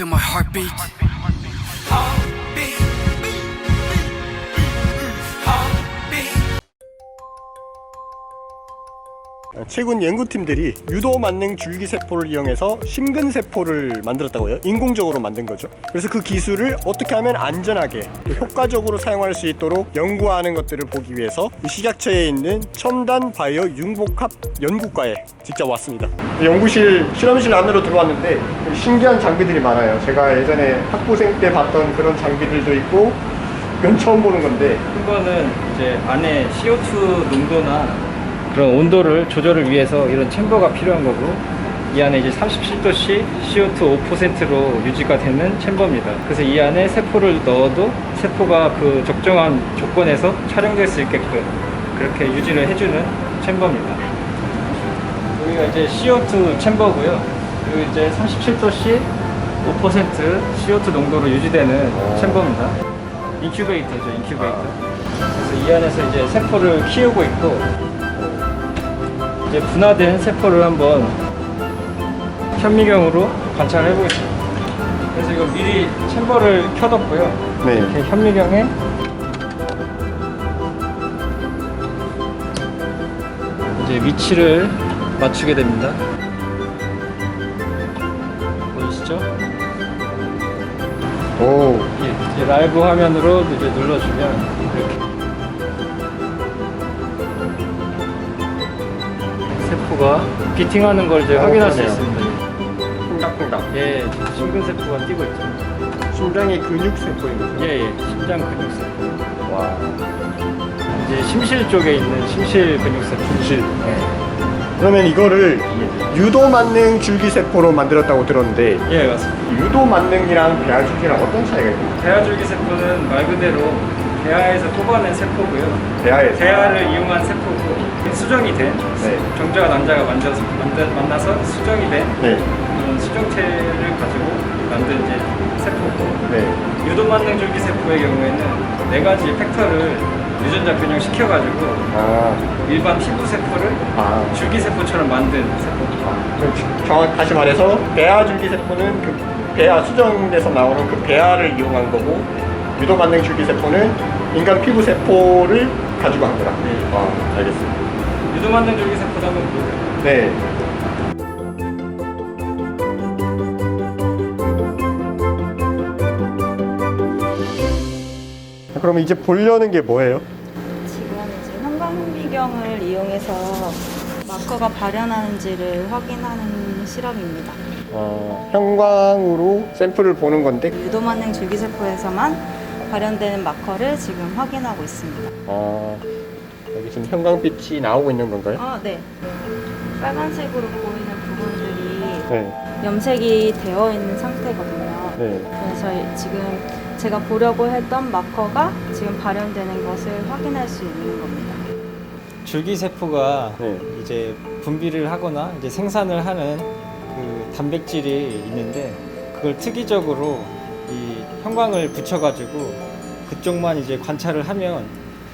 feel my heartbeat. 최근 연구팀들이 유도 만능 줄기세포를 이용해서 심근세포를 만들었다고요. 인공적으로 만든 거죠. 그래서 그 기술을 어떻게 하면 안전하게 또 효과적으로 사용할 수 있도록 연구하는 것들을 보기 위해서 이 식약처에 있는 첨단 바이오 융복합 연구과에 직접 왔습니다. 연구실 실험실 안으로 들어왔는데 신기한 장비들이 많아요. 제가 예전에 학부생 때 봤던 그런 장비들도 있고 이건 처음 보는 건데 큰 거는 이제 안에 CO2 농도나 그런 온도를 조절을 위해서 이런 챔버가 필요한 거고 이 안에 이제 37도씨 CO2 5%로 유지가 되는 챔버입니다. 그래서 이 안에 세포를 넣어도 세포가 그 적정한 조건에서 촬영될 수 있게끔 그렇게 유지를 해주는 챔버입니다. 여기가 이제 CO2 챔버고요. 그리고 이제 37도씨 5% CO2 농도로 유지되는 챔버입니다. 인큐베이터죠, 인큐베이터. 그래서 이 안에서 이제 세포를 키우고 있고 이제 분화된 세포를 한번 현미경으로 관찰해 보겠습니다. 그래서 이거 미리 챔버를 켜뒀고요. 네. 이렇게 현미경에 이제 위치를 맞추게 됩니다. 보이시죠? 오 예, 이제 라이브 화면으로 이제 눌러주면 이렇게 세포가 비팅하는 걸 이제 어, 확인할 수. 있습니다. 콩닥콩닥. 예, 심근 세포가 뛰고 있죠. 심장의 근육세포인 거죠? 예, 예, 심장 근육 세포. 와. 이제 심실 쪽에 있는 심실 근육 세포. 심실. 예, 그러면 이거를 유도 만능 줄기세포로 만들었다고 들었는데 예, 맞습니다. 이 유도 만능이랑 배아줄기랑 어떤 차이가 있나요? 대하줄기 세포는 말 그대로 대하에서 뽑아낸 세포고요. 배아에서. 대하를 이용한 세포고 수정이 된 네. 정자와 난자가 만져서 만나- 만나서 수정이 된 네. 그런 수정체를 가지고 만든 이제 세포고 네. 유도 만능 줄기 세포의 경우에는 네 가지 팩터를 유전자 변형시켜가지고 아. 일반 피부 세포를 아. 줄기 세포처럼 만든 세포입니다. 그럼 지- 정확 다시 말해서 배아 줄기 세포는 그 배아 수정돼서 나오는 그 배아를 이용한 거고 유도 만능 줄기세포는 인간 피부 세포를 가지고 한 거다. 네. 아, 알겠습니다. 유도 만능 줄기 세포라면 뭐예요? 네. 그러면 이제 보려는 게 뭐예요? 지금 이제 형광미경을 이용해서 마커가 발현하는지를 확인하는 실험입니다. 어, 형광으로 샘플을 보는 건데 유도만능 줄기세포에서만 발현되는 마커를 지금 확인하고 있습니다. 어, 여기 지금 형광빛이 나오고 있는 건가요? 아, 네. 빨간색으로 보이는 부분들이 네. 염색이 되어 있는 상태거든요. 네. 그래서 지금 제가 보려고 했던 마커가 지금 발현되는 것을 확인할 수 있는 겁니다. 줄기 세포가 네. 이제 분비를 하거나 이제 생산을 하는 그 단백질이 있는데 그걸 특이적으로 이 형광을 붙여가지고 그쪽만 이제 관찰을 하면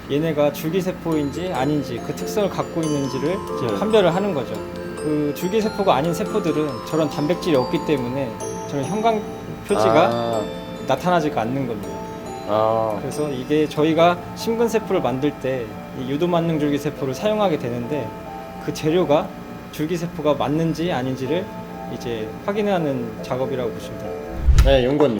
얘네가 줄기 세포인지 아닌지 그 특성을 갖고 있는지를 이제 네. 판별을 하는 거죠. 그 줄기 세포가 아닌 세포들은 저런 단백질이 없기 때문에 저런 형광 표지가 아, 나타나지가 않는 겁니다. 아, 그래서 이게 저희가 심근세포를 만들 때이 유도만능 줄기세포를 사용하게 되는데 그 재료가 줄기세포가 맞는지 아닌지를 이제 확인하는 작업이라고 보시면 됩니다. 네, 연구원님.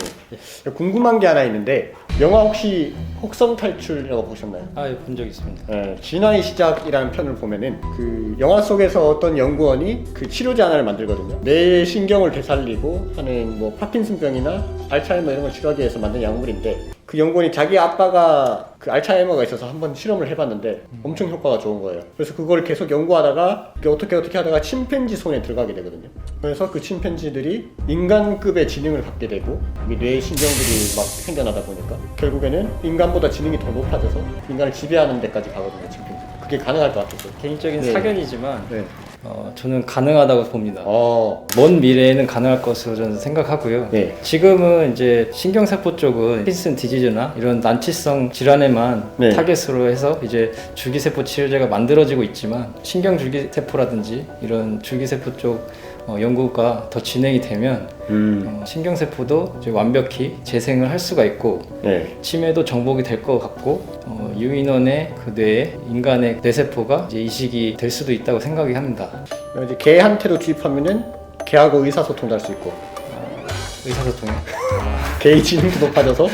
궁금한 게 하나 있는데 영화 혹시 혹성 탈출이라고 보셨나요? 아, 본적 있습니다. 네, 진화의 시작이라는 편을 보면은 그 영화 속에서 어떤 연구원이 그 치료제 하나를 만들거든요. 뇌 신경을 되살리고 하는 뭐 파킨슨병이나 알츠하이머 이런 걸 치료하기 위해서 만든 약물인데 그 연구원이 자기 아빠가 그 알츠하이머가 있어서 한번 실험을 해봤는데 엄청 효과가 좋은 거예요. 그래서 그걸 계속 연구하다가 그게 어떻게 어떻게 하다가 침팬지 손에 들어가게 되거든요. 그래서 그 침팬지들이 인간급의 지능을 갖게 되고 이뇌 신경들이 막 생겨나다 보니까 결국에는 인간보다 지능이 더 높아져서 인간을 지배하는 데까지 가거든요. 침팬지. 그게 가능할 것 같아서. 개인적인 네. 사견이지만 네. 어, 저는 가능하다고 봅니다. 어. 먼 미래에는 가능할 것으로 저는 생각하고요. 네. 지금은 이제 신경세포 쪽은 파킨슨 디지즈나 이런 난치성 질환에만 네. 타겟으로 해서 이제 줄기세포 치료제가 만들어지고 있지만 신경줄기세포라든지 이런 줄기세포 쪽 어, 연구가 더 진행이 되면 음. 어, 신경세포도 이제 완벽히 재생을 할 수가 있고 네. 치매도 정복이 될 것 같고 어, 유인원의 그 뇌에 인간의 뇌세포가 이제 이식이 될 수도 있다고 생각이 합니다. 이제 개한테도 투입하면은 개하고 의사소통도 할 수 있고 의사소통이. 지능도 높아져서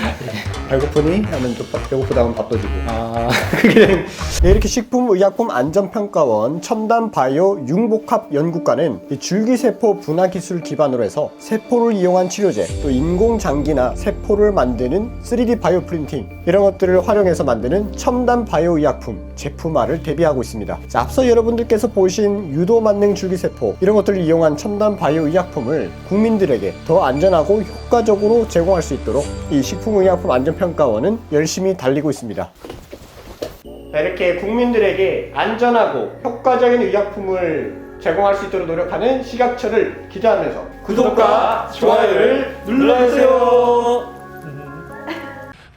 배고프니? 하면 또 밥- 배고프다 하면 밥도 주고. 아, 그게 네, 이렇게 식품의약품 안전평가원 첨단 바이오 융복합 연구과는 이 줄기세포 분화 기술 기반으로 해서 세포를 이용한 치료제 또 인공장기나 세포를 만드는 3D 바이오 프린팅 이런 것들을 활용해서 만드는 첨단 바이오 의약품 제품화를 대비하고 있습니다. 자, 앞서 여러분들께서 보신 유도 만능 줄기세포 이런 것들을 이용한 첨단 바이오 의약품을 국민들에게 더 안전하고 효과적으로 제공할 수 있도록 이 식품의약품 안전평가원은 열심히 달리고 있습니다 자, 이렇게 국민들에게 안전하고 효과적인 의약품을 제공할 수 있도록 노력하는 시각처를 기대하면서 구독과 좋아요를 눌러주세요.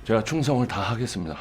제가 충성을 다하겠습니다.